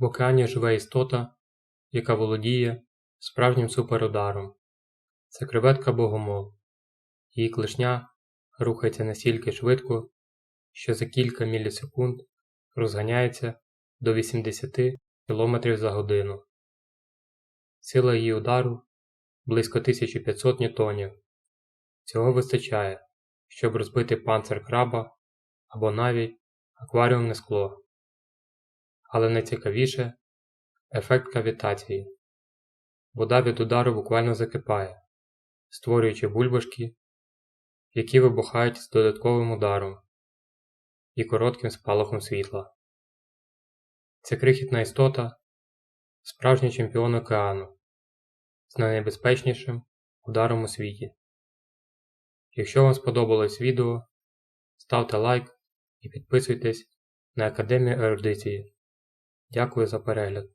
В океані живе істота, яка володіє справжнім суперударом. Це креветка богомол. Її клешня рухається настільки швидко, що за кілька мілісекунд розганяється до 80 км за годину. Сила її удару близько 1500 ньютонів. Цього вистачає, щоб розбити панцир краба або навіть акваріумне скло. Але найцікавіше ефект кавітації. Вода від удару буквально закипає, створюючи бульбашки, які вибухають з додатковим ударом і коротким спалахом світла. Ця крихітна істота справжній чемпіон океану з найнебезпечнішим ударом у світі. Якщо вам сподобалось відео, ставте лайк і підписуйтесь на Академію ерудиції. Дякую за перегляд.